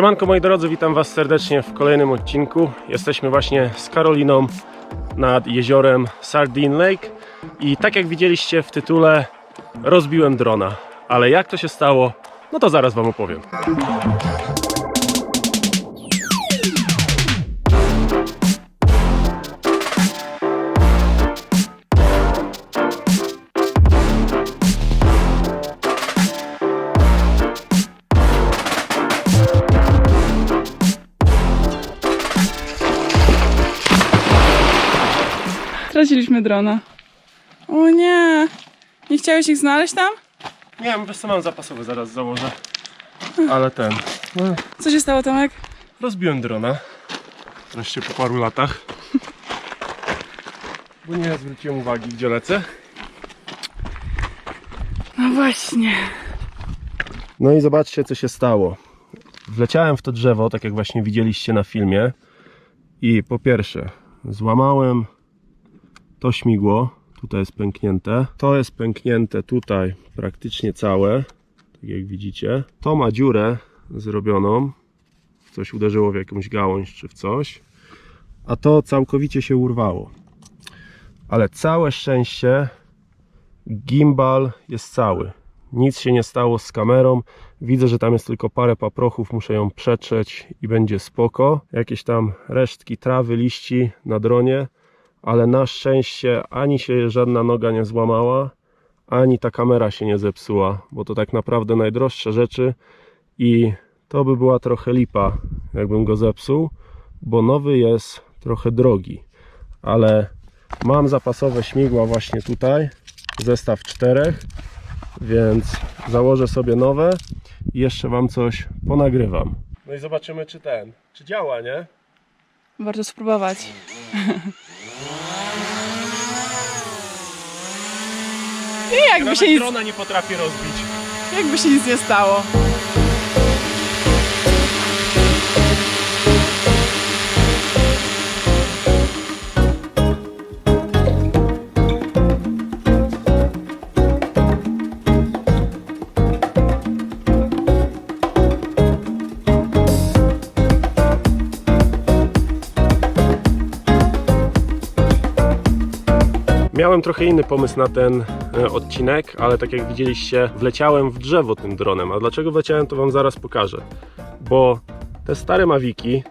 Siemanko moi drodzy, witam was serdecznie w kolejnym odcinku. Jesteśmy właśnie z Karoliną nad jeziorem Sardine Lake i tak jak widzieliście w tytule rozbiłem drona. Ale jak to się stało, no to zaraz wam opowiem. Traciliśmy drona. O nie! Nie chciałeś ich znaleźć tam? Nie wiem, wiesz co mam zapasowy, zaraz założę. Ale ten, no, Co się stało, Tomek? rozbiłem drona. Wreszcie po paru latach. Bo nie zwróciłem uwagi, gdzie lecę. No właśnie. No i zobaczcie, co się stało. Wleciałem w to drzewo, tak jak właśnie widzieliście na filmie. I po pierwsze, złamałem to śmigło. Tutaj jest pęknięte. To jest pęknięte tutaj praktycznie całe. Tak jak widzicie. To ma dziurę zrobioną. Coś uderzyło w jakąś gałąź czy w coś. A to całkowicie się urwało. Ale całe szczęście gimbal jest cały. Nic się nie stało z kamerą. Widzę, że tam jest tylko parę paprochów, muszę ją przetrzeć i będzie spoko. Jakieś tam resztki trawy, liści na dronie, ale na szczęście ani się żadna noga nie złamała, ani ta kamera się nie zepsuła, bo to tak naprawdę najdroższe rzeczy i to by była trochę lipa, jakbym go zepsuł, bo nowy jest trochę drogi, ale mam zapasowe śmigła właśnie tutaj, zestaw czterech, więc założę sobie nowe i jeszcze Wam coś ponagrywam. No i zobaczymy, czy ten, czy działa, nie? Warto spróbować. I jakby się, nic, drona nie potrafi rozbić. jakby się nic nie stało. Miałem trochę inny pomysł na ten odcinek, ale tak jak widzieliście, wleciałem w drzewo tym dronem. A dlaczego wleciałem, to Wam zaraz pokażę. Bo te stare Maviki,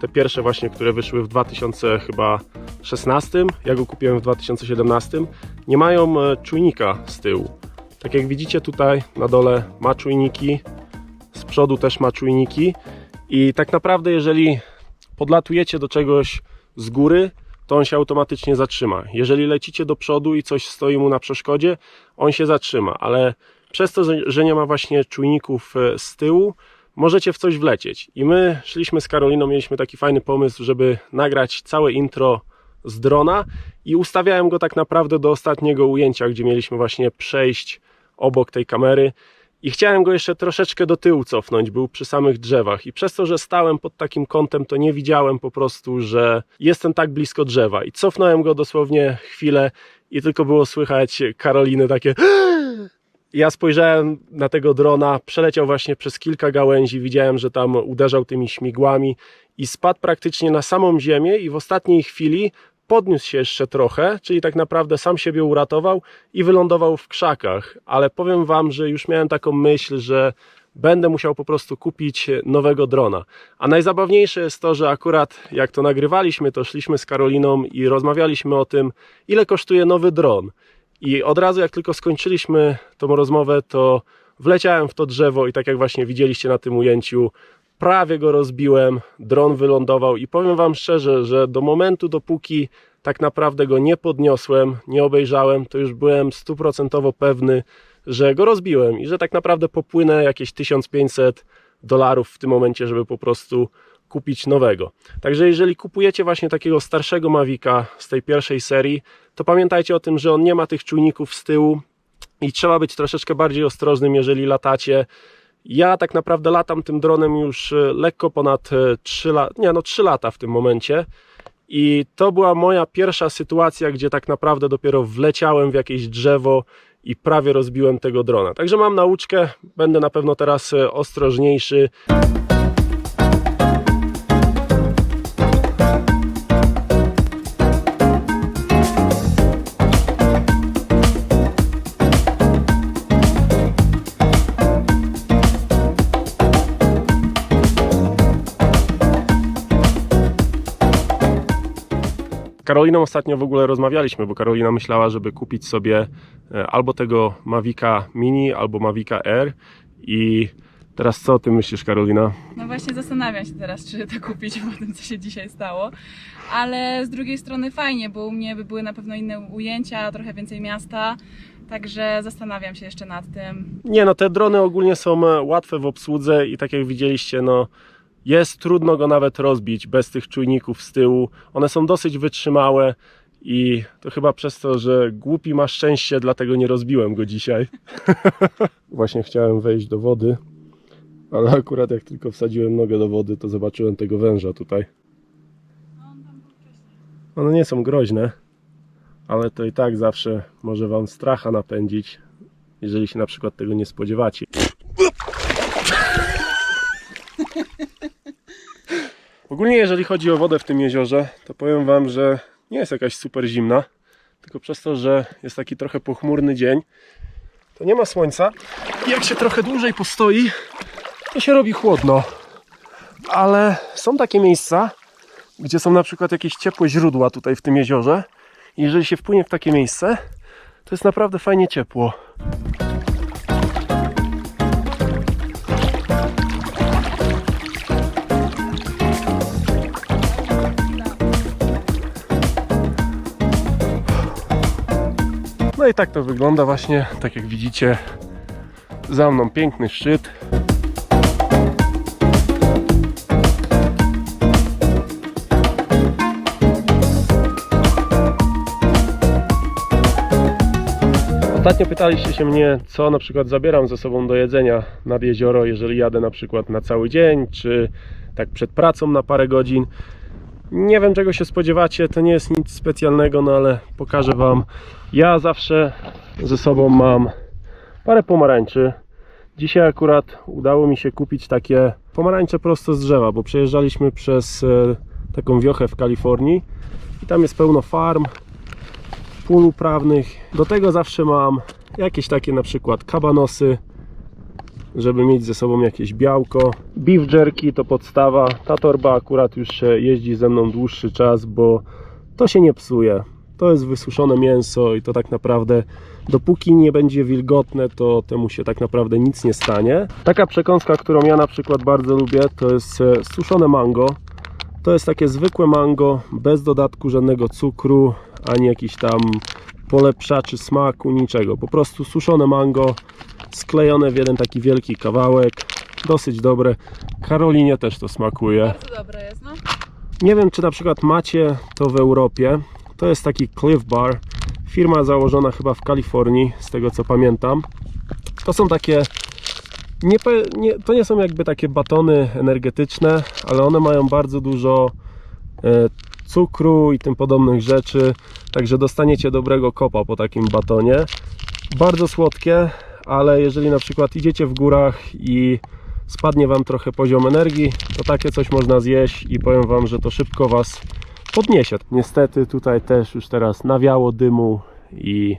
te pierwsze właśnie, które wyszły w 2016, ja go kupiłem w 2017, nie mają e, czujnika z tyłu. Tak jak widzicie tutaj na dole ma czujniki, z przodu też ma czujniki i tak naprawdę jeżeli podlatujecie do czegoś z góry, to on się automatycznie zatrzyma. Jeżeli lecicie do przodu i coś stoi mu na przeszkodzie, on się zatrzyma, ale przez to, że- nie ma właśnie czujników e, z tyłu, możecie w coś wlecieć. I my szliśmy z Karoliną, mieliśmy taki fajny pomysł, żeby nagrać całe intro z drona i ustawiałem go tak naprawdę do ostatniego ujęcia, gdzie mieliśmy właśnie przejść obok tej kamery. I chciałem go jeszcze troszeczkę do tyłu cofnąć, był przy samych drzewach. I przez to, że stałem pod takim kątem, to nie widziałem po prostu, że jestem tak blisko drzewa. I cofnąłem go dosłownie chwilę i tylko było słychać Karoliny takie. Ja spojrzałem na tego drona, przeleciał właśnie przez kilka gałęzi, widziałem, że tam uderzał tymi śmigłami i spadł praktycznie na samą ziemię i w ostatniej chwili podniósł się jeszcze trochę, czyli tak naprawdę sam siebie uratował i wylądował w krzakach. Ale powiem Wam, że już miałem taką myśl, że będę musiał po prostu kupić nowego drona. A najzabawniejsze jest to, że akurat jak to nagrywaliśmy, to szliśmy z Karoliną i rozmawialiśmy o tym, ile kosztuje nowy dron. I od razu jak tylko skończyliśmy tą rozmowę, to wleciałem w to drzewo i tak jak właśnie widzieliście na tym ujęciu, prawie go rozbiłem, dron wylądował i powiem Wam szczerze, że do momentu, dopóki tak naprawdę go nie podniosłem, nie obejrzałem, to już byłem stuprocentowo pewny, że go rozbiłem i że tak naprawdę popłynę jakieś 1500 dolarów w tym momencie, żeby po prostu kupić nowego. Także jeżeli kupujecie właśnie takiego starszego Mavica z tej pierwszej serii, to pamiętajcie o tym, że on nie ma tych czujników z tyłu i trzeba być troszeczkę bardziej ostrożnym, jeżeli latacie. Ja tak naprawdę latam tym dronem już e, lekko ponad 3 lata, nie no 3 lata w tym momencie. I to była moja pierwsza sytuacja, gdzie tak naprawdę dopiero wleciałem w jakieś drzewo i prawie rozbiłem tego drona. Także mam nauczkę, będę na pewno teraz e, ostrożniejszy. Karoliną ostatnio w ogóle rozmawialiśmy, bo Karolina myślała, żeby kupić sobie e, albo tego Mavica Mini, albo Mavica Air i teraz co o tym myślisz Karolina? No właśnie zastanawiam się teraz, czy to kupić po tym, co się dzisiaj stało. Ale z drugiej strony fajnie, bo u mnie by były na pewno inne ujęcia, trochę więcej miasta. Także zastanawiam się jeszcze nad tym. Nie no, te drony ogólnie są e, łatwe w obsłudze i tak jak widzieliście, no jest trudno go nawet rozbić bez tych czujników z tyłu. One są dosyć wytrzymałe i to chyba przez to, że głupi ma szczęście, dlatego nie rozbiłem go dzisiaj. Właśnie chciałem wejść do wody, ale akurat jak tylko wsadziłem nogę do wody, to zobaczyłem tego węża tutaj. One nie są groźne, ale to i tak zawsze może wam stracha napędzić, jeżeli się na przykład tego nie spodziewacie. Ogólnie jeżeli chodzi o wodę w tym jeziorze, to powiem wam, że nie jest jakaś super zimna, tylko przez to, że jest taki trochę pochmurny dzień, to nie ma słońca i jak się trochę dłużej postoi, to się robi chłodno. Ale są takie miejsca, gdzie są na przykład jakieś ciepłe źródła tutaj w tym jeziorze i jeżeli się wpłynie w takie miejsce, to jest naprawdę fajnie ciepło. No i tak to wygląda właśnie, tak jak widzicie za mną piękny szczyt. Ostatnio pytaliście się mnie, co na przykład zabieram ze sobą do jedzenia nad jezioro, jeżeli jadę na przykład na cały dzień, czy tak przed pracą na parę godzin. Nie wiem czego się spodziewacie, to nie jest nic specjalnego, no ale pokażę Wam. Ja zawsze ze sobą mam parę pomarańczy. Dzisiaj akurat udało mi się kupić takie pomarańcze prosto z drzewa, bo przejeżdżaliśmy przez e, taką wiochę w Kalifornii i tam jest pełno farm, pól uprawnych. Do tego zawsze mam jakieś takie na przykład kabanosy, żeby mieć ze sobą jakieś białko. Beef jerky to podstawa. Ta torba akurat już e, jeździ ze mną dłuższy czas, bo to się nie psuje. To jest wysuszone mięso i to tak naprawdę dopóki nie będzie wilgotne, to temu się tak naprawdę nic nie stanie. Taka przekąska, którą ja na przykład bardzo lubię, to jest e, suszone mango. To jest takie zwykłe mango, bez dodatku żadnego cukru, ani jakiś tam polepszaczy smaku, niczego. Po prostu suszone mango, sklejone w jeden taki wielki kawałek. Dosyć dobre. Karolinie też to smakuje. Bardzo dobre jest, no. Nie wiem, czy na przykład macie to w Europie. To jest taki Cliff Bar. Firma założona chyba w Kalifornii, z tego co pamiętam. To są takie. Nie, nie, to nie są jakby takie batony energetyczne, ale one mają bardzo dużo e, cukru i tym podobnych rzeczy. Także dostaniecie dobrego kopa po takim batonie. Bardzo słodkie, ale jeżeli na przykład idziecie w górach i spadnie Wam trochę poziom energii, to takie coś można zjeść i powiem Wam, że to szybko Was podniesie. Niestety tutaj też już teraz nawiało dymu i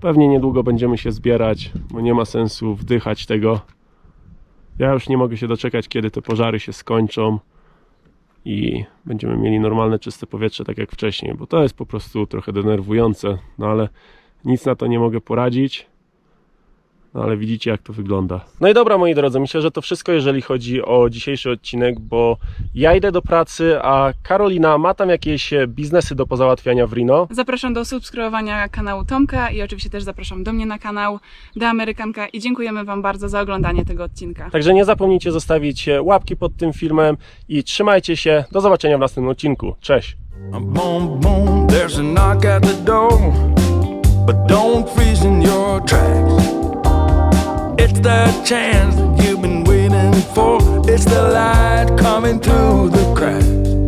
pewnie niedługo będziemy się zbierać, bo nie ma sensu wdychać tego. Ja już nie mogę się doczekać, kiedy te pożary się skończą i będziemy mieli normalne, czyste powietrze, tak jak wcześniej, bo to jest po prostu trochę denerwujące, no ale nic na to nie mogę poradzić. No ale widzicie jak to wygląda. No i dobra moi drodzy, myślę, że to wszystko jeżeli chodzi o dzisiejszy odcinek, bo ja idę do pracy, a Karolina ma tam jakieś e, biznesy do pozałatwiania w Rino. Zapraszam do subskrybowania kanału Tomka i oczywiście też zapraszam do mnie na kanał The Amerykanka i dziękujemy Wam bardzo za oglądanie tego odcinka. Także nie zapomnijcie zostawić e, łapki pod tym filmem i trzymajcie się. Do zobaczenia w następnym odcinku. Cześć! Boom, boom, there's a knock at the door. But don't freeze in your tracks. It's the chance you've been waiting for. It's the light coming through the cracks.